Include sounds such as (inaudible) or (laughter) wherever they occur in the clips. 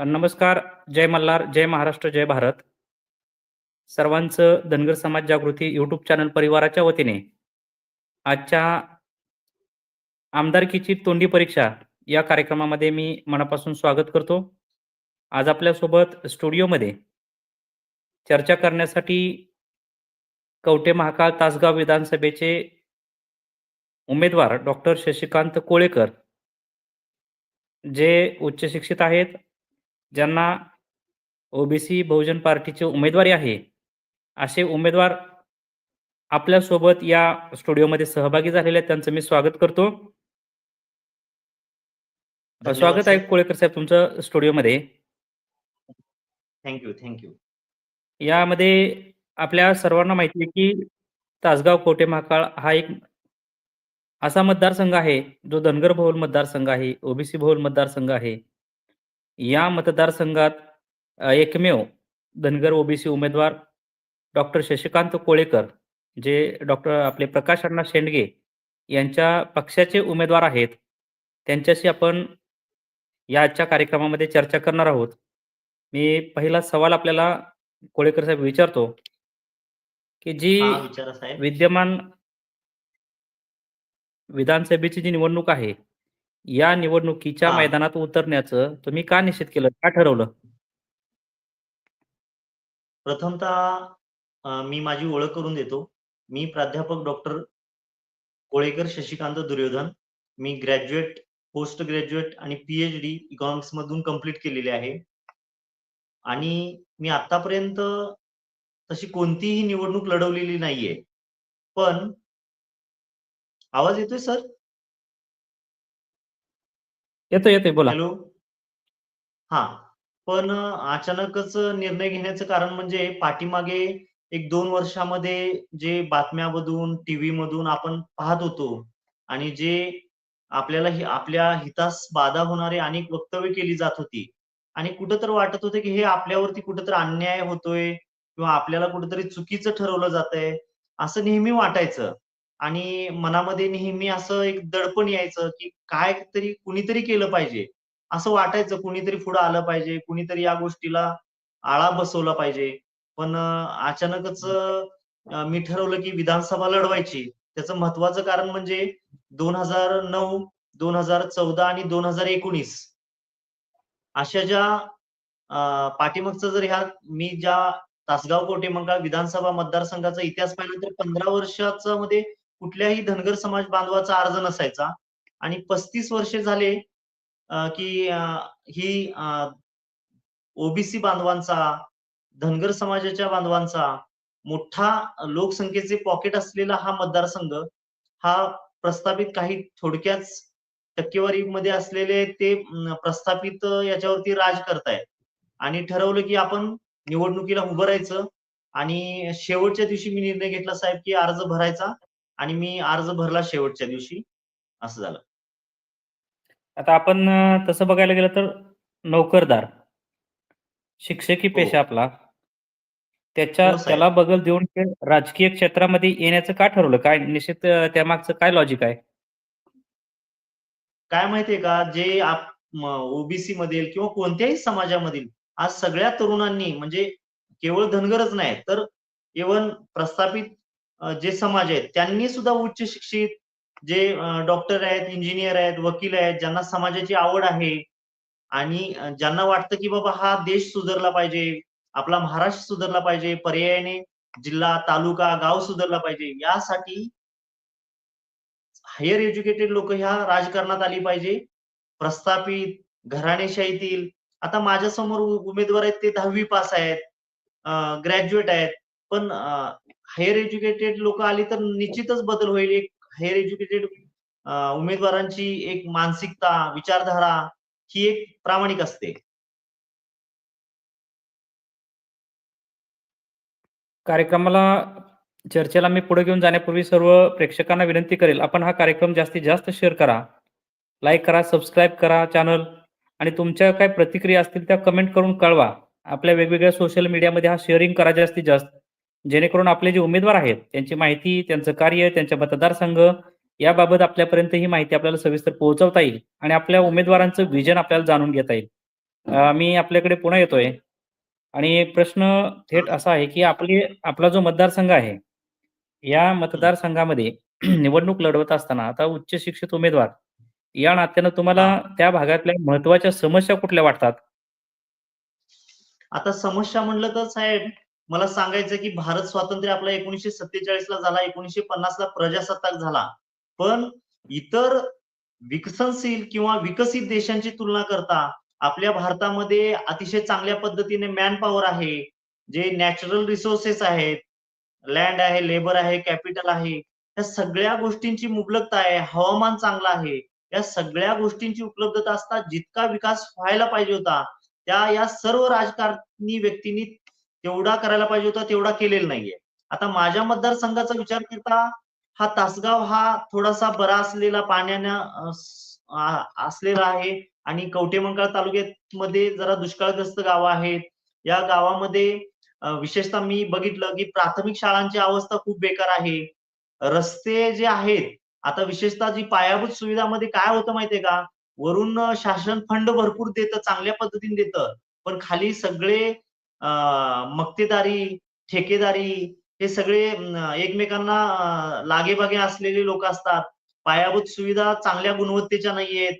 नमस्कार जय मल्हार जय महाराष्ट्र जय भारत. सर्वांचं धनगर समाज जागृती युट्यूब चॅनल परिवाराच्या वतीने आजच्या आमदारकीची तोंडी परीक्षा या कार्यक्रमामध्ये मी मनापासून स्वागत करतो. आज आपल्यासोबत स्टुडिओमध्ये चर्चा करण्यासाठी कवटे महाकाळ तासगाव विधानसभेचे उमेदवार डॉक्टर शशिकांत कोळेकर जे उच्च शिक्षित आहेत ज्यांना ओबीसी बहुजन पार्टीची उमेदवारी आहे असे उमेदवार आपल्यासोबत या स्टुडिओमध्ये सहभागी झालेले आहेत. त्यांचं मी स्वागत करतो. स्वागत आहे. कोळेकर साहेब तुमचं स्टुडिओमध्ये थँक्यू थँक्यू. यामध्ये आपल्या सर्वांना माहिती आहे की तासगाव कोटे महाकाळ हा एक असा मतदारसंघ आहे जो धनगर बहुल मतदारसंघ आहे ओबीसी बहुल मतदारसंघ आहे. या मतदारसंघात एकमेव धनगर ओबीसी उमेदवार डॉक्टर शशिकांत कोळेकर जे डॉक्टर आपले प्रकाश अण्णा शेंडगे यांच्या पक्षाचे उमेदवार आहेत त्यांच्याशी आपण या आजच्या कार्यक्रमामध्ये चर्चा करणार आहोत. मी पहिला सवाल आपल्याला कोळेकर साहेब विचारतो की जी विद्यमान विधानसभेची जी निवडणूक आहे या निवडणुकीच्या हा. मैदानात उतरण्याचं तुम्ही का निश्चित केलं? का ठरवलं? प्रथमतः मी माझी ओळख करून देतो. मी प्राध्यापक डॉक्टर कोळेकर शशिकांत दुर्योधन. मी ग्रॅज्युएट पोस्ट ग्रॅज्युएट आणि पीएच डी इकॉनॉमिक्स मधून कंप्लीट केलेले आहे. आणि मी आतापर्यंत तशी कोणतीही निवडणूक लढवलेली नाहीये. पण आवाज येतोय सर? येतो येतोय बोला. हॅलो. हा. पण अचानकच निर्णय घेण्याचं कारण म्हणजे पाठीमागे एक दोन वर्षामध्ये जे बातम्यामधून टीव्ही मधून आपण पाहत होतो आणि जे आपल्याला हि- आपल्या हितास बाधा होणारे अनेक वक्तव्य केली जात होती आणि कुठं तर वाटत होते की हे आपल्यावरती कुठंतरी अन्याय होतोय किंवा आपल्याला कुठंतरी चुकीचं ठरवलं जातंय असं नेहमी वाटायचं. आणि मनामध्ये नेहमी असं एक दडपण यायचं की काय तरी कुणीतरी केलं पाहिजे. असं वाटायचं कुणीतरी पुढे आलं पाहिजे कुणीतरी या गोष्टीला आळा बसवला पाहिजे. पण अचानकच मी ठरवलं की विधानसभा लढवायची. त्याचं महत्वाचं कारण म्हणजे दोन हजार नऊ दोन हजार चौदा आणि दोन हजार एकोणीस. अशा ज्या पाठीमागचं जर ह्या मी ज्या तासगाव कोटेमंगा विधानसभा मतदारसंघाचा इतिहास पाहिला तर पंधरा वर्षाचा मध्ये कुठल्याही धनगर समाज बांधवाचा अर्ज नसायचा. आणि पस्तीस वर्षे झाले की ही ओबीसी बांधवांचा धनगर समाजाच्या बांधवांचा मोठा लोकसंख्येचे पॉकेट असलेला हा मतदारसंघ हा प्रस्थापित काही थोडक्याच टक्केवारीमध्ये असलेले ते प्रस्थापित याच्यावरती राज करतायत. आणि ठरवलं की आपण निवडणुकीला उभं राहायचं. आणि शेवटच्या दिवशी मी निर्णय घेतला साहेब की अर्ज भरायचा. आणि मी अर्ज भरला शेवटच्या दिवशी. असं झालं. आता आपण तसं बघायला गेलं तर नोकरदार शिक्षकी पेशा आपला. त्याच्या हो. त्याला बगल देऊन राजकीय क्षेत्रामध्ये येण्याचं का ठरवलं? काय निश्चित त्यामागचं काय लॉजिक आहे? काय माहितीये का? जे ओबीसी मधील किंवा कोणत्याही समाजामधील आज सगळ्या तरुणांनी म्हणजे केवळ धनगरच नाही तर इव्हन प्रस्थापित जे समाज आहेत त्यांनी सुद्धा उच्च शिक्षित जे डॉक्टर आहेत इंजिनियर आहेत वकील आहेत ज्यांना समाजाची आवड आहे आणि ज्यांना वाटतं की बाबा हा देश सुधारला पाहिजे आपला महाराष्ट्र सुधारला पाहिजे पर्यायाने जिल्हा तालुका गाव सुधारला पाहिजे यासाठी हायर एज्युकेटेड लोक ह्या राजकारणात आली पाहिजे. प्रस्थापित घराणेशाहीतील आता माझ्यासमोर उमेदवार आहेत ते दहावी पास आहेत ग्रॅज्युएट आहेत पण हायर एज्युकेटेड लोक आली तर निश्चितच बदल होईल. एक हायर एज्युकेटेड उमेदवारांची एक मानसिकता विचारधारा ही एक प्रामाणिक असते. कार्यक्रमाला चर्चेला मी पुढे घेऊन जाण्यापूर्वी सर्व प्रेक्षकांना विनंती करेल आपण हा कार्यक्रम जास्तीत जास्त शेअर करा लाईक करा सबस्क्राईब करा चॅनल आणि तुमच्या काय प्रतिक्रिया असतील त्या कमेंट करून कळवा. आपल्या वेगवेगळ्या सोशल मीडियामध्ये हा शेअरिंग करा जास्तीत जास्त. जेणेकरून आपले जे उमेदवार आहेत त्यांची माहिती त्यांचं कार्य त्यांच्या मतदारसंघ याबाबत आपल्यापर्यंत ही माहिती आपल्याला सविस्तर पोहोचवता येईल आणि आपल्या उमेदवारांचं विजन आपल्याला जाणून घेता येईल मी आपल्याकडे पुन्हा येतोय आणि प्रश्न थेट. असा आहे, की आपली आपला जो मतदारसंघ आहे, या. मतदारसंघामध्ये (clears throat) निवडणूक लढवत असताना आता उच्च शिक्षित उमेदवार या नात्यानं तुम्हाला. त्या भागातल्या महत्त्वाच्या समस्या कुठल्या वाटतात? आता समस्या म्हणलं तर साहेब, मला सांगायचं की भारत स्वातंत्र्य आपला 1947 ला झाला, 1950 ला प्रजासत्ताक झाला. पण इतर विकसनशील किंवा विकसित देशांची तुलना करता आपल्या भारतामध्ये अतिशय चांगल्या पद्धतीने मॅन पॉवर आहे. जे नॅचरल रिसोर्सेस आहेत, लँड आहे, लेबर आहे, कॅपिटल आहे. या सगळ्या गोष्टींची मुबलकता आहे. हवामान चांगलं आहे. या सगळ्या गोष्टींची उपलब्धता असता जितका विकास व्हायला पाहिजे होता, त्या या सर्व राजकारणी व्यक्तींनी तेवढा करायला पाहिजे होता, तेवढा केलेला नाहीये. आता माझ्या मतदारसंघाचा विचार करता हा तासगाव हा थोडासा बरा असलेला पाण्यानं असलेला आहे आणि कवठेमणकाळ तालुक्यात मध्ये जरा दुष्काळग्रस्त गाव आहेत. या गावामध्ये विशेषतः मी बघितलं की प्राथमिक शाळांची अवस्था खूप बेकार आहे. रस्ते जे आहेत, आता विशेषतः जी पायाभूत सुविधामध्ये काय होतं माहितीये का? वरून शासन फंड भरपूर देतं, चांगल्या पद्धतीने देतं. पण खाली सगळे मक्तेदारी, ठेकेदारी हे सगळे एकमेकांना लागेबागे असलेले लोक असतात. पायाभूत सुविधा चांगल्या गुणवत्तेच्या नाहीयेत.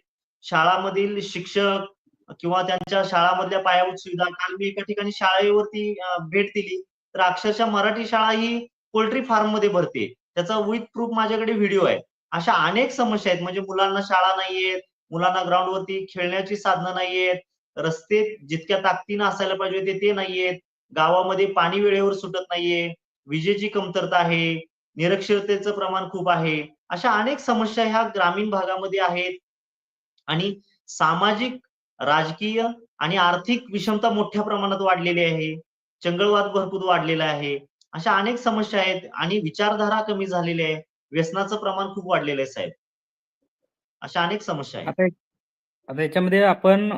शाळामधील शिक्षक किंवा त्यांच्या शाळामधल्या पायाभूत सुविधा काल मी एका ठिकाणी शाळेवरती भेट दिली, तर अक्षरशः मराठी शाळा ही पोल्ट्री फार्ममध्ये भरते. त्याचा विथ प्रूफ माझ्याकडे व्हिडिओ आहे. अशा अनेक समस्या आहेत. म्हणजे मुलांना शाळा नाहीयेत, मुलांना ग्राउंडवरती खेळण्याची साधनं नाहीयेत, रस्ते जितक्या ताकदीनं असायला पाहिजे होते ते नाहीयेत. गावामध्ये पाणी वेळेवर सुटत नाहीये, विजेची कमतरता आहे, निरक्षरतेचं प्रमाण खूप आहे. अशा अनेक समस्या ह्या ग्रामीण भागामध्ये आहेत आणि सामाजिक, राजकीय आणि आर्थिक विषमता मोठ्या प्रमाणात वाढलेली आहे. चंगळवाद भरपूर वाढलेला आहे. अशा अनेक समस्या आहेत आणि विचारधारा कमी झालेली आहे. व्यसनाचं प्रमाण खूप वाढलेलं आहे साहेब. अशा अनेक समस्या आहेत. आता याच्यामध्ये आपण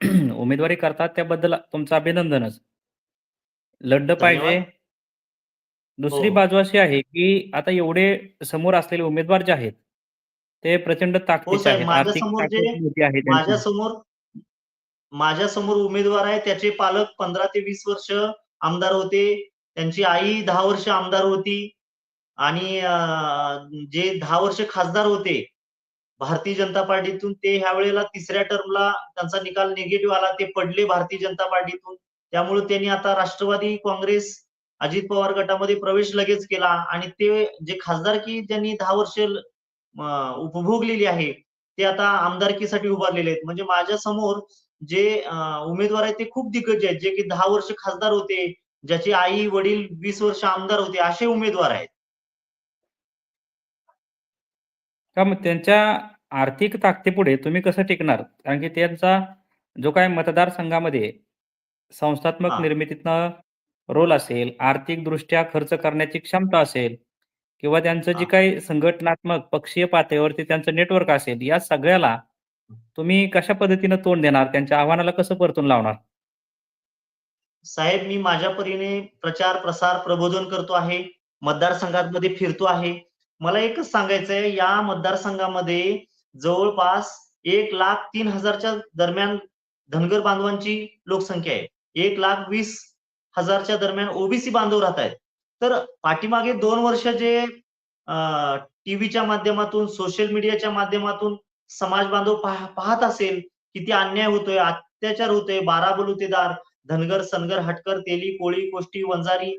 (clears throat) उमेदवारी करतात त्याबद्दल तुमचं अभिनंदनच. लढलं पाहिजे. दुसरी हो. बाजू अशी आहे, की आता एवढे समोर असलेले उमेदवार जे आहेत, ते प्रचंड हो ताकदीचे आहेत. आर्थिक माझ्यासमोर. माझ्यासमोर उमेदवार आहे, त्याचे पालक 15 ते 20 वर्ष आमदार होते. त्यांची आई 10 वर्ष आमदार होती आणि जे 10 वर्ष खासदार होते, भारतीय जनता पार्टीतून ते ह्या वेळेला तिसऱ्या टर्मला त्यांचा निकाल निगेटिव्ह आला. ते पडले भारतीय जनता पार्टीतून. त्यामुळे त्यांनी आता राष्ट्रवादी काँग्रेस, अजित पवार गटामध्ये प्रवेश लगेच केला आणि ते जे खासदारकी ज्यांनी दहा वर्ष उपभोगलेली आहे, ते आता आमदारकीसाठी उभारलेले आहेत. म्हणजे माझ्यासमोर जे उमेदवार आहेत ते खूप दिग्गज आहेत. जे की दहा वर्ष खासदार होते, ज्याचे आई-वडील वीस वर्ष आमदार होते, असे उमेदवार आहेत. का मग त्यांच्या आर्थिक ताकदीपुढे तुम्ही कसं टिकणार? कारण की त्यांचा जो काही मतदारसंघामध्ये संस्थात्मक. निर्मितीतनं रोल असेल, आर्थिकदृष्ट्या खर्च करण्याची क्षमता असेल किंवा त्यांचं जे. काही संघटनात्मक पक्षीय पातळीवरती त्यांचं नेटवर्क असेल, या सगळ्याला तुम्ही कशा पद्धतीनं तोंड देणार? त्यांच्या आव्हानाला कसं परतून लावणार? साहेब, मी माझ्या परीने प्रचार, प्रसार, प्रबोधन करतो आहे. मतदारसंघामध्ये फिरतो आहे. मला एकच सांगायचंय, या मतदारसंघामध्ये जवळपास एक लाख तीन हजारच्या दरम्यान धनगर बांधवांची लोकसंख्या आहे. एक लाख वीस हजारच्या दरम्यान ओबीसी बांधव राहत आहेत तर पाठीमागे दोन वर्ष जे टीव्हीच्या माध्यमातून, सोशल मीडियाच्या माध्यमातून समाज बांधव पाह पाहत असेल, किती अन्याय होतोय, अत्याचार होतोय, बारा बलुतेदार, धनगर, सनगर, हटकर, तेली, कोळी, कोष्टी, वंजारी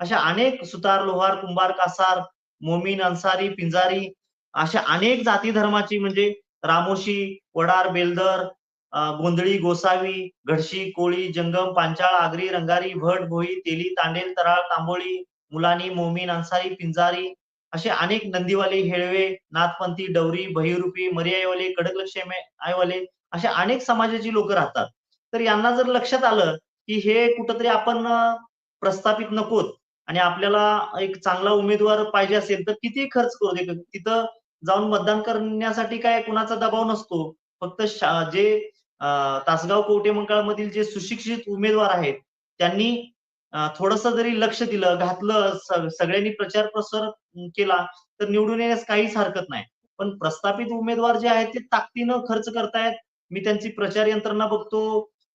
अशा अनेक सुतार, लोहार, कुंभार, कासार, मोमीन, अन्सारी, पिंजारी अशा अनेक जाती धर्माची म्हणजे रामोशी, वडार, बेलदर, गोंधळी, गोसावी, घडशी, कोळी, जंगम, पांचाळ, आगरी, रंगारी, भट, भोई, तेली, तांडेल, तराळ, तांबोळी, मुलानी, मोमीन, अन्सारी, पिंजारी असे अनेक नंदीवाले, हेळवे, नाथपंथी, डवरी, बहिरूपी, मर्यायवाले कडकलक्ष्मी आयवाले अशा अनेक समाजाची लोक राहतात. तर यांना जर लक्षात आलं, की हे कुठंतरी आपण प्रस्थापित नकोत आणि आपल्याला एक चांगला उमेदवार पाहिजे असेल, तर कितीही खर्च करू दे. तिथं जाऊन मतदान करण्यासाठी काय कुणाचा दबाव नसतो. फक्त शा जे तासगाव कोवटे कवठेमंकाळमधील जे सुशिक्षित उमेदवार आहेत, त्यांनी थोडस जरी लक्ष दिलं, घातलं, सगळ्यांनी प्रचार प्रसार केला, तर निवडून येण्यास काहीच हरकत नाही. पण प्रस्थापित उमेदवार जे आहेत, ते ताकदीनं खर्च करतायत. मी त्यांची प्रचार यंत्रणा बघतो,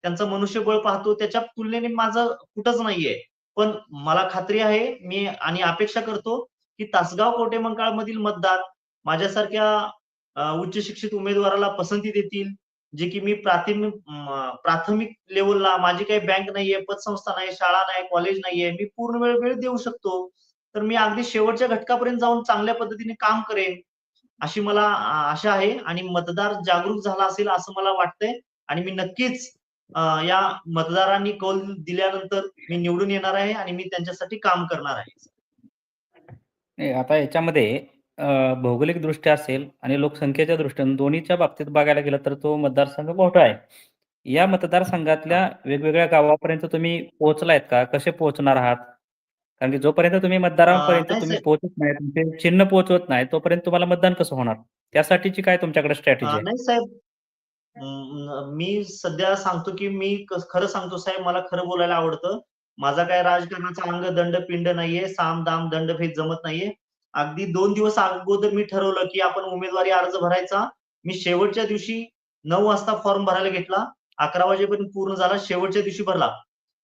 त्यांचं मनुष्यबळ पाहतो त्याच्या तुलनेने माझं कुठंच नाहीये. पण मला खात्री आहे मी आणि अपेक्षा करतो, की तासगाव कवठे मधील मतदार माझ्यासारख्या उच्च शिक्षित उमेदवाराला पसंती देतील. जे की मी प्राथमिक प्राथमिक लेवलला माझी काही बँक नाहीये, पतसंस्था नाही, शाळा नाही, कॉलेज नाहीये. मी पूर्ण वेळ वेळ देऊ शकतो. तर मी अगदी शेवटच्या घटकापर्यंत जाऊन चांगल्या पद्धतीने काम करेन. अशी मला आशा आहे आणि मतदार जागरूक झाला असेल असं मला वाटतंय आणि मी नक्कीच या मतदारांनी कौल दिल्यानंतर मी निवडून येणार आहे आणि मी त्यांच्यासाठी काम करणार आहे. नाही, आता याच्यामध्ये अ, भौगोलिकदृष्ट्या असेल आणि लोकसंख्येच्या दृष्टीने दोन्हीच्या बाबतीत बघायला गेलं तर तो मतदारसंघ मोठा आहे. या मतदारसंघातल्या. वेगवेगळ्या गावापर्यंत तुम्ही पोहोचलायत का? कसे पोहोचणार आहात? कारण की जोपर्यंत तुम्ही मतदारांपर्यंत तुम्ही. पोहोचत नाही, तुमचे चिन्ह पोहोचवत नाही, तोपर्यंत तुम्हाला मतदान कसं होणार? त्यासाठीची काय तुमच्याकडे स्ट्रॅटेजी आहे? नाही साहेब. मी सध्या सांगतो, की मी खरं सांगतो साहेब मला खरं बोलायला आवडतं. माझा काय राजकारणाचा अंग, दंड, पिंड नाहीये. साम, दाम, दंडभेद जमत नाहीये. अगदी दोन दिवस अगोदर मी ठरवलं, की आपण उमेदवारी अर्ज भरायचा. मी शेवटच्या दिवशी नऊ वाजता फॉर्म भरायला घेतला. 11 वाजेपर्यंत पूर्ण झाला. शेवटच्या दिवशी भरला.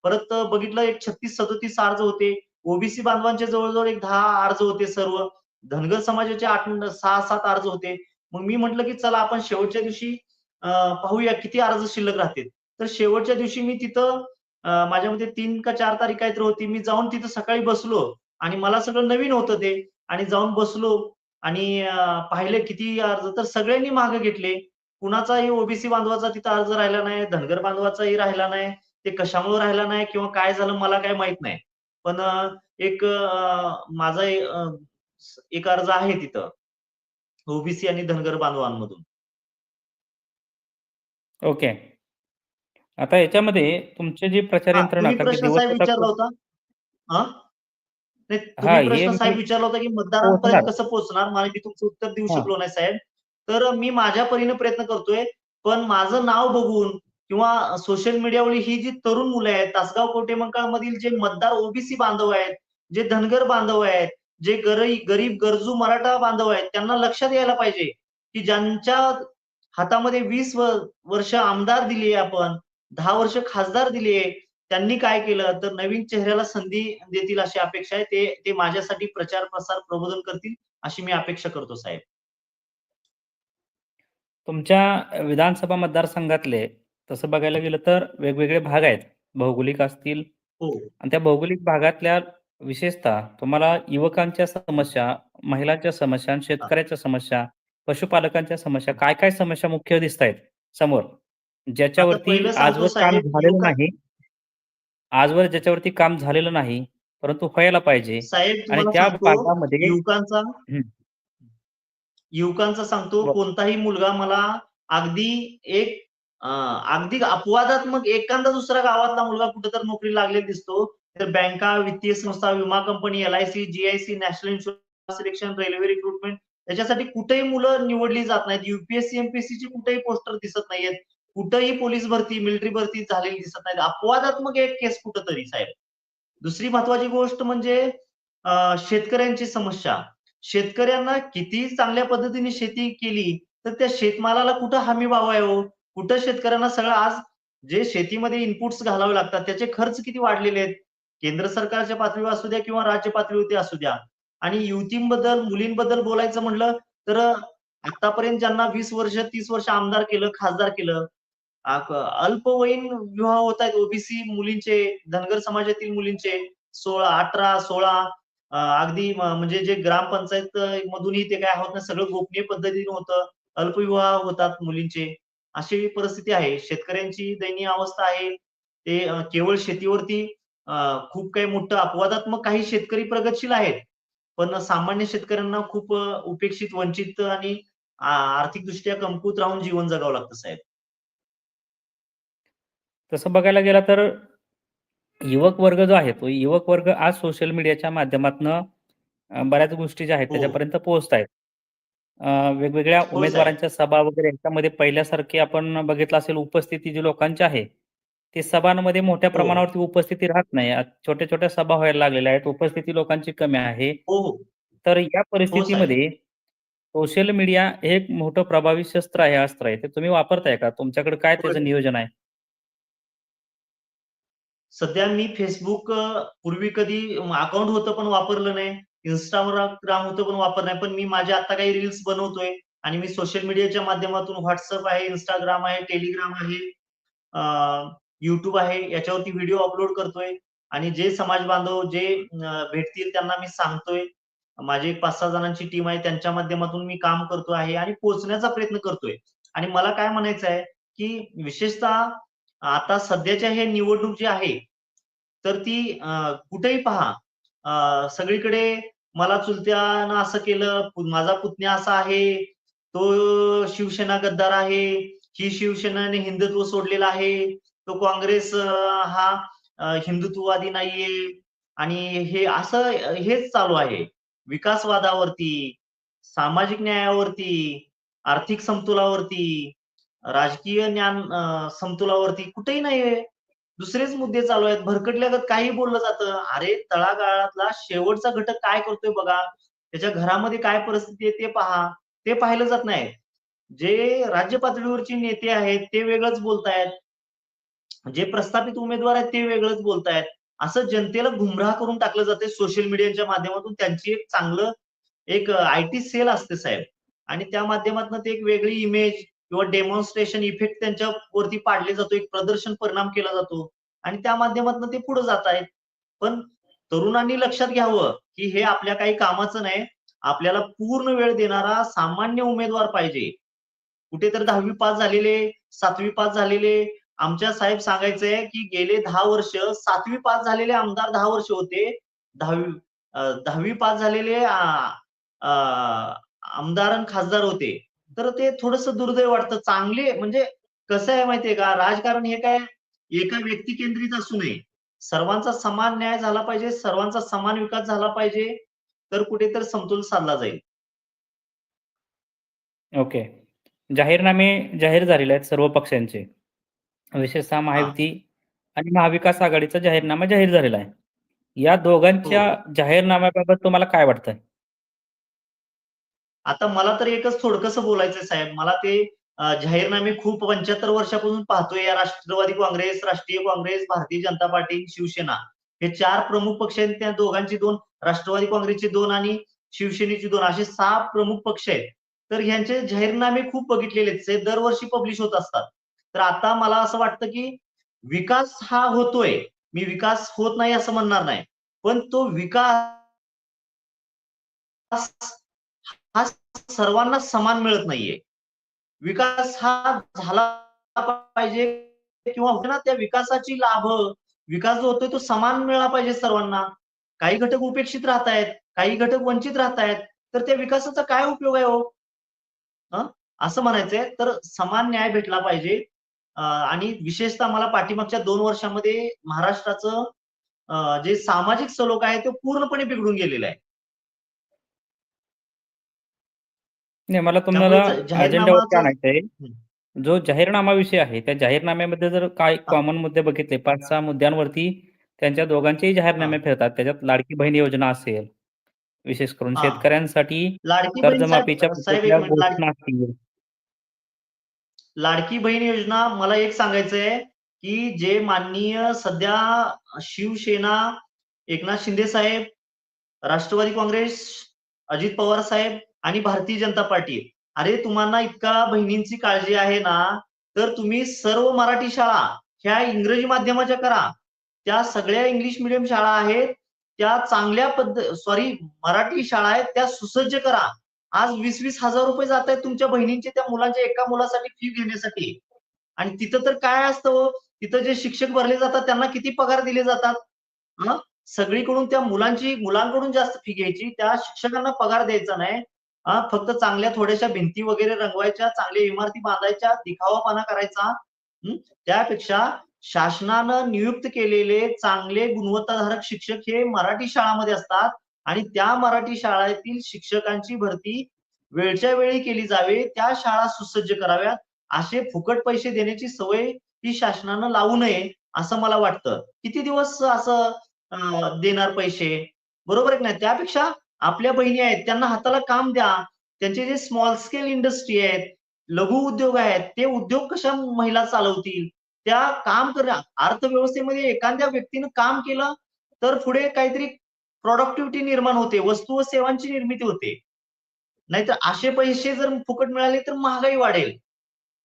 परत बघितलं एक 36-37 अर्ज होते. ओबीसी बांधवांचे जवळजवळ एक दहा अर्ज होते सर्व. धनगर समाजाचे 8 6-7 अर्ज होते. मग मी म्हटलं, की चला आपण शेवटच्या दिवशी पाहूया किती अर्ज शिल्लक राहतील. तर शेवटच्या दिवशी मी तिथं माझ्या मते तीन का चार तारीख काहीतरी होती. मी जाऊन तिथं सकाळी बसलो आणि मला सगळं नवीन होतं ते आणि जाऊन बसलो आणि पाहिले किती अर्ज तर सगळ्यांनी मागे घेतले. कुणाचाही ओबीसी बांधवाचा तिथं अर्ज राहिला नाही, धनगर बांधवाचाही राहिला नाही. ते कशामुळे राहिला नाही किंवा काय झालं मला काही माहीत नाही. पण एक माझा एक अर्ज आहे तिथं. ओबीसी आणि धनगर बांधवांमधून. ओके. आता याच्यामध्ये तुमचे जे प्रचार हां, यंत्रणा तुम्ही कारण की प्रश्न साहेब विचारला होता? हां? नाही तुम्ही हां, हे प्रश्न मी साहेब विचारला होता, की मतदारांपर्यंत पोहोचणार. कसं पोहोचणार? मला मी तुमचं उत्तर देऊ हां. शकलो नाही साहेब. तर मी माझ्या परीने प्रयत्न करतोय. पण माझं नाव बघून किंवा सोशल मीडियावरील ही जी तरुण मुलं आहेत, तासगाव कवठे जे मतदार ओबीसी बांधव आहेत, जे धनगर बांधव आहेत, जे गरी गरीब गरजू मराठा बांधव आहेत, त्यांना लक्षात यायला पाहिजे, की ज्यांच्या हातामध्ये 20 व वर्ष आमदार दिली आपण, 10 वर्ष खासदार दिली. त्यांनी काय केलं, तर नवीन चेहऱ्याला संधी देतील अशी अपेक्षा आहे. ते ते माझ्यासाठी प्रचार, प्रसार, प्रबोधन करतील अशी मी अपेक्षा करतो साहेब. तुमच्या विधानसभा मतदारसंघातले तसं बघायला गेलं तर वेगवेगळे भाग आहेत. भौगोलिक असतील हो. आणि त्या भौगोलिक भागातल्या विशेषतः तुम्हाला युवकांच्या समस्या, महिलांच्या समस्या. शेतकऱ्याच्या समस्या, पशुपालकांच्या समस्या, काय-काय समस्या मुख्य दिसतायत समोर? आता ज्याच्यावरती आजवर काम झालेलं नाही. आजवर ज्याच्यावरती काम झालेलं नाही, परंतु व्हायला पाहिजे साहेब आणि त्या भागामध्ये युवकांचा. युवकांचा सांगतो कोणताही मुलगा मला अगदी एक अगदी अपवादात्मक एखादा दुसरा गावातला मुलगा कुठेतरी नोकरीला लागलेला दिसतो. तर बँका, वित्तीय संस्था, विमा company, LIC, GIC, national insurance selection, railway recruitment त्याच्यासाठी कुठेही मुलं निवडली जात नाहीत. यूपीएससी, एमपीएससीची कुठेही पोस्टर दिसत नाहीयेत. कुठेही पोलीस भरती, मिलिटरी भरती झालेली दिसत नाहीत. अपवादात्मक एक केस कुठंतरी साहेब. दुसरी महत्वाची गोष्ट म्हणजे शेतकऱ्यांची समस्या. शेतकऱ्यांना कितीही चांगल्या पद्धतीने शेती केली, तर त्या शेतमालाला कुठं हमी भाव आहे हो? कुठं शेतकऱ्यांना सगळं आज जे शेतीमध्ये इनपुट्स घालावे लागतात, त्याचे खर्च किती वाढलेले आहेत. केंद्र सरकारच्या पातळीवर असू द्या किंवा राज्य पातळीवरती असू द्या. आणि युवतींबद्दल, मुलींबद्दल बोलायचं म्हणलं तर आतापर्यंत ज्यांना वीस वर्ष, तीस वर्ष आमदार केलं, खासदार केलं, अल्पवयीन विवाह होत आहेत ओबीसी मुलींचे, धनगर समाजातील मुलींचे सोळा अठरा सोळा अगदी म्हणजे जे ग्रामपंचायत मधूनही ते काय होत नाही, सगळं गोपनीय पद्धतीने होतं. अल्पविवाह होतात मुलींचे. अशी परिस्थिती आहे. शेतकऱ्यांची दयनीय अवस्था आहे. ते केवळ शेतीवरती खूप काही मोठं अपवादात्मक काही शेतकरी प्रगतशील आहेत. पण सामान्य शेतकऱ्यांना खूप उपेक्षित, वंचित आणि आर्थिकदृष्ट्या कमकुवत राहून जीवन जगावं लागतं साहेब. तसं बघायला गेलं तर युवक वर्ग जो आहे, तो युवक वर्ग आज सोशल मीडियाच्या माध्यमातनं बऱ्याच गोष्टी ज्या आहेत हो. त्याच्यापर्यंत पोहोचतायत. अ, वेगवेगळ्या. उमेदवारांच्या सभा वगैरे ह्याच्यामध्ये पहिल्यासारखी आपण बघितलं असेल उपस्थिती जी लोकांची आहे, ती सभांमध्ये मोठ्या हो. प्रमाणावरती उपस्थिती राहत नाही. अ, छोट्या-छोट्या सभा व्हायला लागलेल्या आहेत. उपस्थिती लोकांची कमी आहे. हो, हो. तर या हो साहेब. परिस्थितीमध्ये सोशल मीडिया हे एक मोठं प्रभावी शस्त्र आहे, अस्त्र आहे. ते तुम्ही वापरताय का? तुमच्याकडे काय होय. त्याचं नियोजन आहे? सध्या मी Facebook अ, पूर्वी कधी अकाउंट होतं पण वापरलं नाही. Instagram होतं पण वापरलं नाही. पण मी माझे आता काही रील्स बनवतोय आणि मी सोशल मीडियाच्या माध्यमातून WhatsApp आहे, Instagram आहे, Telegram आहे, अ, युट्यूब आहे याच्यावरती व्हिडिओ अपलोड करतोय आणि जे समाज बांधव जे भेटतील त्यांना मी सांगतोय. माझी एक 5-6 जणांची टीम आहे त्यांच्या माध्यमातून मी काम करतो आहे आणि पोहोचण्याचा प्रयत्न करतोय. आणि मला काय म्हणायचं आहे, की विशेषतः आता सध्याच्या हे निवडणूक जी आहे, तर ती कुठेही पहा सगळीकडे मला चुलत्यानं असं केलं, माझा पुतण्या असा आहे, तो शिवसेना गद्दार आहे, ही शिवसेनाने हिंदुत्व सोडलेलं आहे, तो काँग्रेस हा हिंदुत्ववादी नाहीये आणि हे असं हेच चालू आहे. विकासवादावरती, सामाजिक न्यायावरती, आर्थिक समतोलावरती, राजकीय ज्ञान समतुलावरती समतोलावरती कुठेही नाहीये. दुसरेच मुद्दे चालू आहेत. भरकटल्यागत काही बोललं जातं. अरे तळागाळातला शेवटचा घटक काय करतोय बघा. त्याच्या घरामध्ये काय परिस्थिती आहे ते पहा. ते पाहिलं जात नाही. जे राज्य पातळीवरचे नेते आहेत ते वेगळंच बोलतायत. जे प्रस्थापित उमेदवार आहेत ते वेगळंच बोलतायत. असं जनतेला गुमराह करून टाकलं जातंय सोशल मीडियाच्या माध्यमातून. त्यांची एक चांगलं एक आयटी सेल असते साहेब आणि त्या माध्यमातून ते एक वेगळी इमेज किंवा डेमॉन्स्ट्रेशन इफेक्ट त्यांच्यावरती पाडले जातो. एक प्रदर्शन परिणाम केला जातो आणि त्या माध्यमातून ते पुढे जात आहेत. पण तरुणांनी लक्षात घ्यावं, की हे आपल्या काही कामाचं नाही. आपल्याला पूर्ण वेळ देणारा सामान्य उमेदवार पाहिजे. कुठे तर दहावी पास झालेले, सातवी पास झालेले आमच्या साहेब सांगायचंय, की गेले दहा वर्ष सातवी पास झालेले आमदार दहा वर्ष होते. दहावी दहावी पास झालेले आमदार आणि खासदार होते. तर ते थोडस दुर्दैव वाटतं. चांगले म्हणजे कसं आहे माहितीये का, राजकारण हे काय एका व्यक्ती केंद्रित असू नये. सर्वांचा समान न्याय झाला पाहिजे, सर्वांचा समान विकास झाला पाहिजे, तर कुठेतरी समतोल साधला जाईल. ओके. जाहीरनामे जाहीर झालेले आहेत सर्व पक्षांचे. विशेषतः हां. महायुती आणि महाविकास आघाडीचा जाहीरनामा जाहीर झालेला आहे. या दोघांच्या हो. जाहीरनाम्याबाबत तुम्हाला काय वाटतंय? आता मला तर एकच थोडकसं बोलायचंय साहेब. मला ते अ, जाहीरनामे खूप 75 वर्षापासून पाहतोय या राष्ट्रवादी काँग्रेस, राष्ट्रीय काँग्रेस, भारतीय जनता पार्टी, शिवसेना हे 4 प्रमुख पक्ष आहेत. त्या दोघांची 2 राष्ट्रवादी काँग्रेसचे 2 आणि शिवसेनेची 2 असे 6 प्रमुख पक्ष आहेत. तर ह्यांचे जाहीरनामे खूप बघितलेले आहेत. ते दरवर्षी पब्लिश होत असतात. तर आता मला असं वाटतं, की विकास हा होतोय. मी विकास होत नाही असं म्हणणार नाही. पण तो विकास हा सर्वांना समान मिळत नाहीये. विकास हा झाला पाहिजे किंवा ना त्या विकासाची लाभ, विकास जो होतोय तो समान मिळाला पाहिजे सर्वांना. काही घटक उपेक्षित राहतायत, काही घटक वंचित राहतायत. तर त्या विकासाचा काय उपयोग आहे हो? असं म्हणायचंय. तर समान न्याय भेटला पाहिजे. आणि विशेषतः मला पाठीमागच्या 2 वर्षामध्ये महाराष्ट्राचं जे सामाजिक सलोखा आहे तो पूर्णपणे बिघडून गेलेला आहे. नाही मला तुम्हाला ज आणायचंय. जाहीरनामा विषय आहे, त्या जाहीरनाम्यामध्ये जर काही हां, कॉमन मुद्दे बघितले 5-6 मुद्द्यांवरती त्यांच्या दोघांचेही जाहीरनामे फिरतात. त्याच्यात लाडकी बहीण योजना असेल, विशेष करून. शेतकऱ्यांसाठी कर्जमाफीच्या असतील. लाडकी बहीण योजना मला एक सांगायचंय, की जे माननीय सध्या शिवसेना, एकनाथ शिंदे साहेब, राष्ट्रवादी काँग्रेस, अजित पवार साहेब आणि भारतीय जनता पार्टी. अरे तुम्हाला इतका बहिणींची काळजी आहे ना, तर तुम्ही सर्व मराठी शाळा ह्या इंग्रजी माध्यमाच्या करा. त्या सगळ्या इंग्लिश मीडियम शाळा आहेत, त्या चांगल्या पद्ध सॉरी मराठी शाळा आहेत त्या सुसज्ज करा. आज वीस वीस हजार रुपये जात आहेत तुमच्या बहिणींचे त्या मुलांच्या एका मुलासाठी फी घेण्यासाठी. आणि तिथं तर काय असतं हो? तिथं जे शिक्षक भरले जातात त्यांना किती पगार दिले जातात? सगळीकडून त्या मुलांची मुलांकडून जास्त फी घ्यायची, त्या शिक्षकांना पगार द्यायचा नाही. हा फक्त चांगल्या थोड्याशा भिंती वगैरे रंगवायच्या, चांगल्या इमारती बांधायच्या, दिखावापणा करायचा. त्यापेक्षा शासनानं नियुक्त केलेले चांगले गुणवत्ताधारक शिक्षक हे मराठी शाळामध्ये असतात आणि त्या मराठी शाळेतील शिक्षकांची भरती वेळच्या वेळी केली जावी. त्या शाळा सुसज्ज कराव्यात. असे फुकट पैसे देण्याची सवय ही शासनानं लावू नये, असं मला वाटतं. किती दिवस असं देणार पैसे? बरोबर आहे नाही? त्यापेक्षा आपल्या बहिणी आहेत, त्यांना हाताला काम द्या. त्यांचे जे स्मॉल स्केल इंडस्ट्री आहेत, लघु उद्योग आहेत, ते उद्योग कशा महिला चालवतील? त्या काम कर अर्थव्यवस्थेमध्ये एखाद्या व्यक्तीनं काम केलं तर पुढे काहीतरी प्रॉडक्टिव्हिटी निर्माण होते वस्तू व सेवांची निर्मिती होते. नाहीतर असे पैसे जर फुकट मिळाले तर महागाई वाढेल.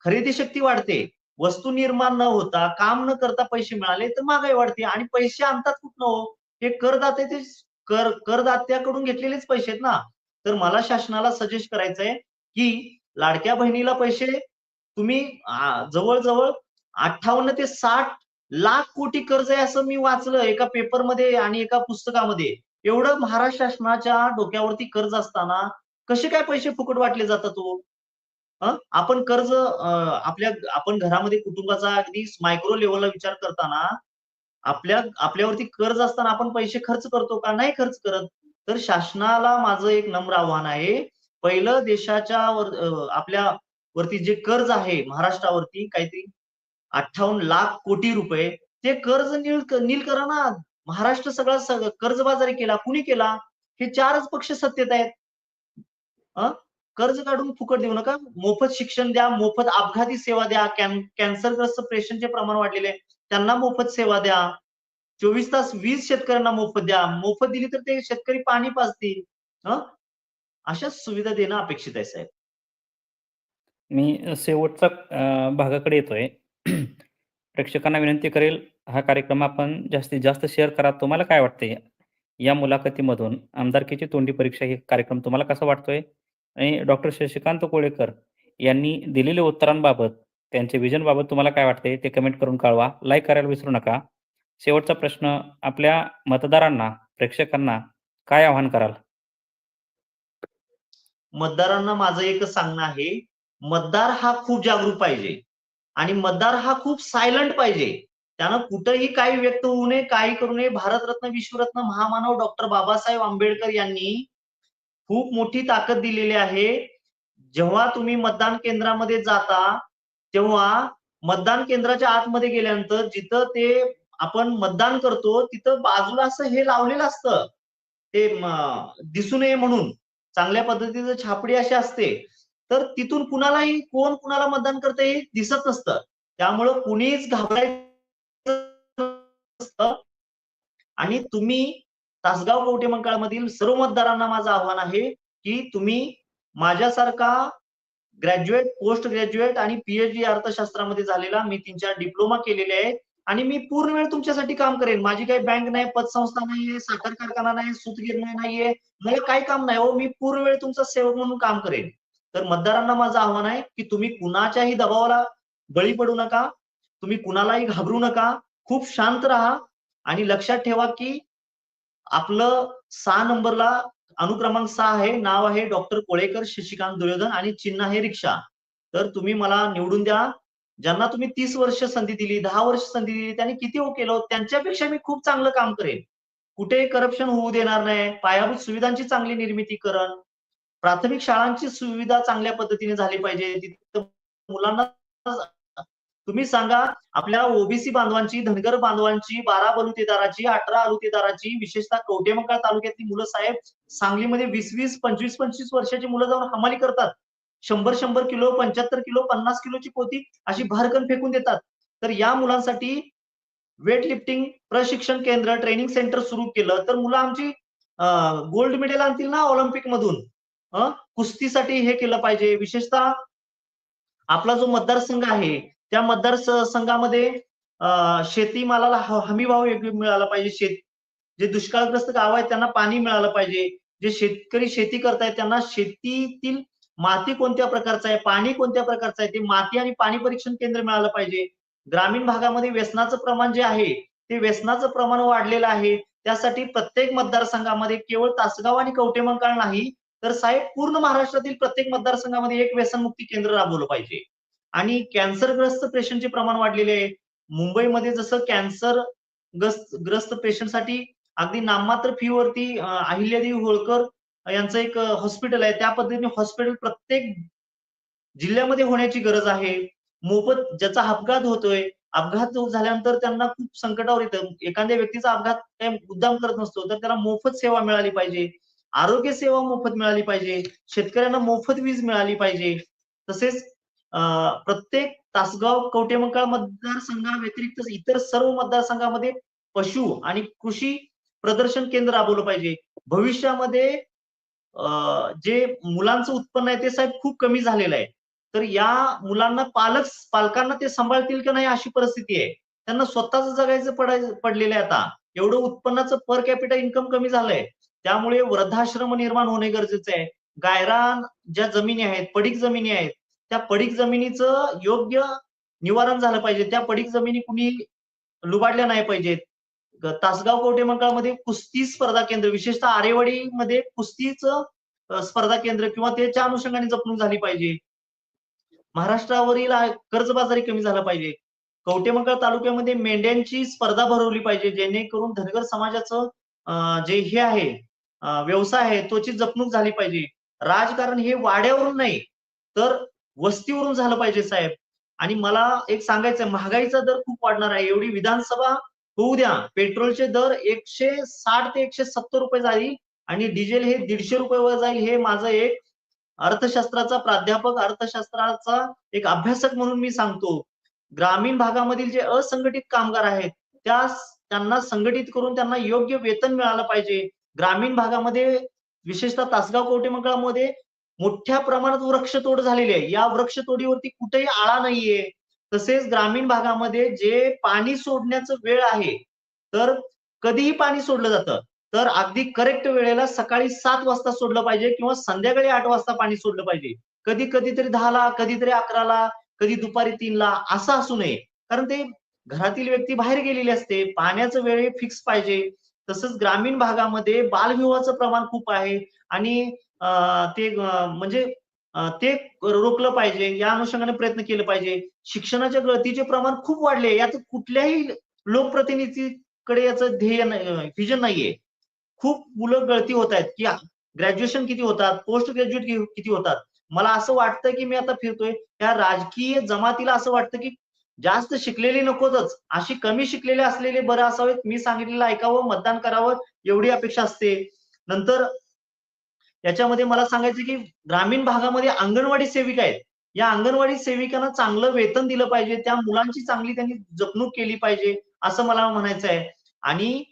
खरेदी शक्ती वाढते. वस्तू निर्माण न होता काम न करता पैसे मिळाले तर महागाई वाढते. आणि पैसे आणतात कुठनं हो? हे करदाते ते कर करदात्याकडून घेतलेलेच पैसे आहेत ना. तर मला शासनाला सजेस्ट करायचंय की लाडक्या बहिणीला पैसे तुम्ही जवळजवळ अठ्ठावन्न ते साठ लाख कोटी कर्ज आहे असं मी वाचलं एका पेपरमध्ये आणि एका पुस्तकामध्ये. एवढं महाराष्ट्र शासनाच्या डोक्यावरती कर्ज असताना कसे काय पैसे फुकट वाटले जातात हो? तो आपण कर्ज आपल्या आपण घरामध्ये कुटुंबाचा अगदी मायक्रो लेवलला विचार करताना आपल्या आपल्यावरती कर्ज असताना आपण पैसे खर्च करतो का? नाही खर्च करत. तर शासनाला माझं एक नम्र आव्हान आहे. पहिलं देशाच्या वर आपल्या वरती जे कर्ज आहे महाराष्ट्रावरती काहीतरी अठ्ठावन्न लाख कोटी रुपये. ते कर्ज नील नील करा ना. महाराष्ट्र सगळा सग- कर्जबाजारी केला. कुणी केला? हे चारच पक्ष सत्तेत आहेत. कर्ज काढून फुकट देऊ नका. मोफत शिक्षण द्या. मोफत अपघाती सेवा द्या. कॅन कॅन्सरग्रस्त पेशंटचे प्रमाण वाढलेले त्यांना मोफत सेवा द्या. चोवीस तास वीज शेतकऱ्यांना मोफत द्या. मोफत दिली तर ते शेतकरी पाणी पाजतील. हं? अशा सुविधा देणं अपेक्षित आहे साहेब. मी शेवटचा भागाकडे येतोय. प्रेक्षकांना विनंती करेल, हा कार्यक्रम आपण जास्तीत जास्त शेअर करा. तुम्हाला काय वाटतंय? या मुलाखतीमधून आमदारकीची तोंडी परीक्षा हे कार्यक्रम तुम्हाला कसा वाटतोय? आणि डॉक्टर शशिकांत कोळेकर यांनी दिलेल्या उत्तरांबाबत, त्यांच्या विजनबाबत तुम्हाला काय वाटतंय? ते कमेंट करून कळवा. लाईक करायला विसरू नका. शेवटचा प्रश्न आपल्या मतदारांना, प्रेक्षकांना काय आवाहन कराल? मतदारांना माझं एकच सांगणं आहे, मतदार हा खूप जागरूक पाहिजे आणि मतदार हा खूप सायलंट पाहिजे. त्यानं कुठंही काही व्यक्त होऊ नये, काही करू नये. भारतरत्न, विश्वरत्न, महामानव डॉक्टर बाबासाहेब आंबेडकर यांनी खूप मोठी ताकद दिलेली आहे. जेव्हा तुम्ही मतदान केंद्रामध्ये जाता, तेव्हा मतदान केंद्राच्या आतमध्ये गेल्यानंतर जिथं ते आपण मतदान करतो, तिथं बाजूला असं हे लावलेलं असतं. ते दिसू नये म्हणून. चांगल्या पद्धतीचं छापडी अशी असते. तर तिथून कुणालाही कोण कुणाला मतदान करतं हे दिसत नसतं. त्यामुळं कुणीच घाबरायचं आणि तुम्ही तासगाव कवठेमंकाळमधील सर्व मतदारांना माझं आव्हान आहे, की तुम्ही माझ्यासारखा ग्रॅज्युएट, पोस्ट ग्रॅज्युएट आणि पीएचडी अर्थशास्त्रामध्ये झालेला मी 3-4 डिप्लोमा केलेले आहेत आणि मी पूर्ण वेळ तुमच्यासाठी काम करेन. माझी काही बँक नाही, पतसंस्था नाहीये, साखर कारखाना नाही, सूतगिरणी नाहीये. मला काही काम नाही हो. मी पूर्ण वेळ तुमचा सेवक म्हणून काम करेन. तर मतदारांना माझं आव्हान आहे, की तुम्ही कुणाच्याही दबावाला बळी पडू नका. तुम्ही कुणालाही घाबरू नका. खूप शांत राहा आणि लक्षात ठेवा, की आपलं सहा नंबरला अनुक्रमांक सहा आहे. नाव आहे डॉक्टर कोळेकर शशिकांत दुर्योधन आणि चिन्ह आहे रिक्षा. तर तुम्ही मला निवडून द्या. ज्यांना तुम्ही तीस वर्ष संधी दिली, दहा वर्ष संधी दिली, त्यांनी किती हो केलं? त्यांच्यापेक्षा मी खूप चांगलं काम करेन. कुठेही करप्शन होऊ देणार नाही. पायाभूत सुविधांची चांगली निर्मिती करण प्राथमिक शाळांची सुविधा चांगल्या पद्धतीने झाली पाहिजे. तिथं मुलांना तुम्ही सांगा आपल्या ओबीसी बांधवांची, धनगर बांधवांची, 12 बलुतेदाराची, 18 अलुतेदाराची, विशेषतः कवठेमंकाळ तालुक्यातली मुलं साहेब सांगलीमध्ये 20-20, 25-25 वर्षाची मुलं जाऊन हमाली करतात. शंभर शंभर किलो, 75 किलो, 50 किलोची पोती अशी भारकन फेकून देतात. तर या मुलांसाठी वेट लिफ्टिंग प्रशिक्षण केंद्र, ट्रेनिंग सेंटर सुरू केलं तर मुलं आमची गोल्ड मेडल आणतील ना ऑलिम्पिक मधून कुस्तीसाठी हे केलं पाहिजे. विशेषतः आपला जो मतदारसंघ आहे, त्या मतदार शेती संघामध्ये हमी भाव मिळाला पाहिजे. शेत जे दुष्काळग्रस्त गाव आहेत त्यांना पाणी मिळालं पाहिजे. जे शेतकरी शेती करतायत त्यांना शेतीतील माती कोणत्या प्रकारचा आहे, पाणी कोणत्या प्रकारचं आहे, ते माती आणि पाणी परीक्षण केंद्र मिळालं पाहिजे. ग्रामीण भागामध्ये व्यसनाचं प्रमाण जे आहे, ते व्यसनाचं प्रमाण वाढलेलं आहे. त्यासाठी प्रत्येक मतदारसंघामध्ये केवळ तासगाव आणि कवटेमंकाळ नाही, तर साहेब पूर्ण महाराष्ट्रातील प्रत्येक मतदारसंघामध्ये एक व्यसनमुक्ती केंद्र राबवलं पाहिजे. आणि कॅन्सरग्रस्त पेशंटचे प्रमाण वाढलेले आहे. मुंबईमध्ये जसं कॅन्सर ग्रस्त ग्रस्त पेशंटसाठी अगदी नाममात्र फीवरती अहिल्यादेवी होळकर यांचं एक हॉस्पिटल आहे. त्या पद्धतीने हॉस्पिटल प्रत्येक जिल्ह्यामध्ये होण्याची गरज आहे. मोफत ज्याचा अपघात होतोय, अपघात झाल्यानंतर त्यांना खूप संकटावर येतं. एखाद्या व्यक्तीचा अपघात काही मुद्दाम करत नसतो, तर त्याला मोफत सेवा मिळाली पाहिजे. आरोग्य सेवा मोफत मिळाली पाहिजे. शेतकऱ्यांना मोफत वीज मिळाली पाहिजे. तसेच प्रत्येक तासगाव कवटेमंकाळ मतदारसंघाव्यतिरिक्त इतर सर्व मतदारसंघामध्ये पशु आणि कृषी प्रदर्शन केंद्र राबवलं पाहिजे भविष्यामध्ये अं, जे मुलांचं उत्पन्न आहे ते साहेब खूप कमी झालेलं आहे तर या मुलांना पालक पालकांना ते सांभाळतील का नाही अशी परिस्थिती आहे त्यांना स्वतःच जगायचं पडायचं पडलेलं आहे आता एवढं उत्पन्नाचं पर कॅपिटल इन्कम कमी झालंय त्यामुळे वृद्धाश्रम निर्माण होणे गरजेचं आहे. गायरान ज्या जमिनी आहेत पडीक जमिनी आहेत त्या पडीक जमिनीचं योग्य निवारण झालं पाहिजे. त्या पडीक जमिनी कुणी लुबाडल्या नाही पाहिजेत. तासगाव तासगाव कवटेमंकाळमध्ये कुस्ती स्पर्धा केंद्र विशेषतः आरेवाडीमध्ये कुस्तीचं स्पर्धा केंद्र किंवा त्याच्या अनुषंगाने जपणूक झाली पाहिजे. महाराष्ट्रावरील कर्जबाजारी कमी झाला पाहिजे. कवटेमंकाळ तालुक्यामध्ये मेंढ्यांची स्पर्धा भरवली पाहिजे जेणेकरून धनगर समाजाचं जे हे आहे व्यवसाय आहे तोची जपणूक झाली पाहिजे. राजकारण हे वाड्यावरून नाही तर वस्तीवरून झालं पाहिजे साहेब. आणि मला एक सांगायचं महागाईचा दर खूप वाढणार आहे. एवढी विधानसभा होऊ द्या पेट्रोलचे दर एकशे साठ ते एकशे सत्तर रुपये जाईल आणि डिझेल हे दीडशे रुपयावर जाईल हे माझं एक अर्थशास्त्राचा प्राध्यापक अर्थशास्त्राचा एक अभ्यासक म्हणून मी सांगतो. ग्रामीण भागामधील जे असंघटित कामगार आहेत त्या त्यांना संघटित करून त्यांना योग्य वेतन मिळालं पाहिजे. ग्रामीण भागामध्ये विशेषतः तासगाव कवटेमंकाळमध्ये मोठ्या प्रमाणात वृक्षतोड झालेली आहे. या वृक्षतोडीवरती कुठेही आळा नाहीये. तसेच ग्रामीण भागामध्ये जे पाणी सोडण्याचं वेळ आहे तर कधीही पाणी सोडलं जातं. तर अगदी करेक्ट वेळेला सकाळी सात वाजता सोडलं पाहिजे किंवा संध्याकाळी आठ वाजता पाणी सोडलं पाहिजे. कधी कधीतरी दहाला कधीतरी अकराला कधी दुपारी तीनला असं असू नये. कारण ते घरातील व्यक्ती बाहेर गेलेली असते. पाण्याचं वेळ फिक्स पाहिजे. तसंच ग्रामीण भागामध्ये बालविवाहाचं प्रमाण खूप आहे. आणि ते म्हणजे ते रोखलं पाहिजे. या अनुषंगाने प्रयत्न केले पाहिजे. शिक्षणाच्या गळतीचे प्रमाण खूप वाढले यात कुठल्याही लोकप्रतिनिधीकडे याचं ध्येय व्हिजन नाहीये. खूप मुलं गळती होत आहेत. की ग्रॅज्युएशन किती होतात? पोस्ट ग्रॅज्युएट किती होतात? मला असं वाटतं की मी आता फिरतोय. त्या राजकीय जमातीला असं वाटतं की जास्त शिकलेली नकोतच. अशी कमी शिकलेले असलेले बरं असावेत. मी सांगितलेलं ऐकावं मतदान करावं एवढी अपेक्षा असते. नंतर याच्यामध्ये मला सांगायचं की ग्रामीण भागामध्ये अंगणवाडी सेविका आहेत. या अंगणवाडी सेविकांना चांगलं वेतन दिलं पाहिजे. त्या मुलांची चांगली त्यांनी जपणूक केली पाहिजे असं मला म्हणायचं आहे. आणि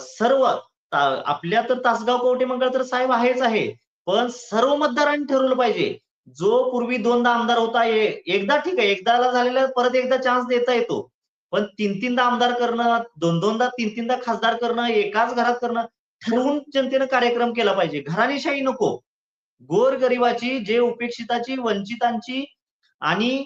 सर्व आपल्या तर तासगाव कवटेमंगळ तर साहेब आहेच आहे. पण सर्व मतदारांनी ठरवलं पाहिजे. जो पूर्वी दोनदा आमदार होता एकदा ठीक आहे एकदाला झालेला परत एकदा चान्स देता येतो. पण तीन तीनदा आमदार करणं दोन दोनदा तीन तीनदा खासदार करणं एकाच घरात करणं ठरवून जनतेनं कार्यक्रम केला पाहिजे. घराणेशाही नको. गोरगरिबाची जे उपेक्षिताची वंचितांची आणि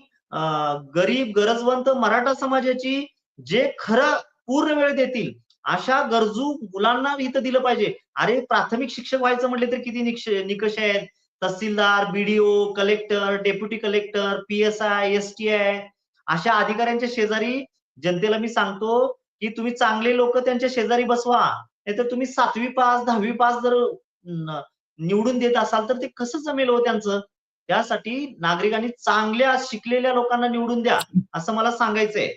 गरीब गरजवंत मराठा समाजाची जे खरं पूर्ण वेळ देतील अशा गरजू मुलांना इथं दिलं पाहिजे. अरे प्राथमिक शिक्षक व्हायचं म्हटले तर किती निकष आहेत? तहसीलदार BDO collector deputy collector P S I S T I अशा अधिकाऱ्यांच्या शेजारी जनतेला मी सांगतो की तुम्ही चांगले लोक त्यांच्या शेजारी बसवा. नाहीतर तुम्ही सातवी पास दहावी पास जर निवडून देत असाल तर ते कसं जमेल हो त्यांचं? त्यासाठी नागरिकांनी चांगल्या शिकलेल्या लोकांना निवडून द्या असं मला सांगायचंय.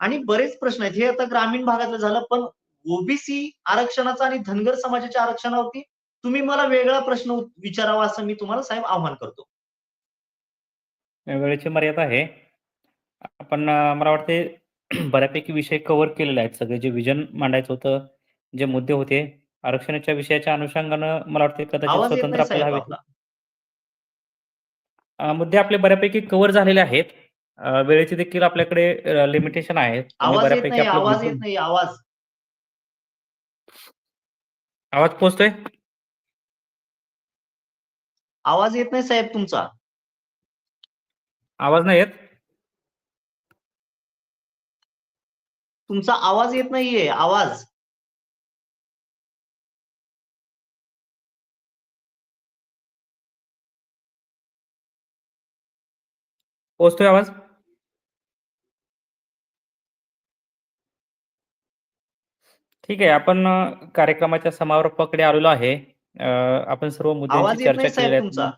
आणि बरेच प्रश्न आहेत. हे आता ग्रामीण भागातलं झालं पण ओबीसी आरक्षणाचा आणि धनगर समाजाच्या आरक्षणावरती तुम्ही मला वेगळा प्रश्न विचारावा असं मी तुम्हाला साहेब आव्हान करतो. वेळेची मर्यादा आहे. आपण मला वाटते (clears throat) बऱ्यापैकी विषय कव्हर केलेले आहेत सगळे. जे विजन मांडायचं होतं जे मुद्दे होते आरक्षणाच्या विषयाच्या अनुषंगानं मला वाटते कदाचित स्वतंत्र आपल्याला हवे. मुद्दे आपले बऱ्यापैकी कव्हर झालेले आहेत. वेळेची देखील आपल्याकडे लिमिटेशन आहे. तुम्ही आवाज येत बऱ्यापैकी आवाज. आवाज पोहोचतोय? आवाज येत नाही साहेब तुमचा. आवाज नाही येत? तुमचा आवाज येत नाहीये आवाज. पोहोचतोय आवाज? ठीक आहे आपण कार्यक्रमाच्या समारोपाकडे आलेलो आहे. अं, आपण सर्व आवाज मुद्द्यांची येत चर्चा नाही केलेली साहेब आहे तुमचा.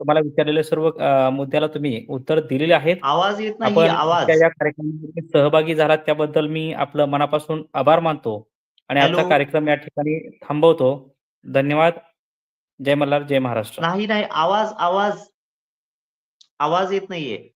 तुम्हाला विचारलेल्या सर्व अं, मुद्द्याला तुम्ही उत्तर दिलेले आहेत. आवाज येत नाही आपण आवाज. या कार्यक्रमामध्ये सहभागी झालात त्याबद्दल मी आपलं मनापासून आभार मानतो आणि आजचा हॅलो. कार्यक्रम या ठिकाणी थांबवतो. धन्यवाद. जय मल्हार जय महाराष्ट्र. नाही नाही आवाज आवाज. आवाज येत नाहीये.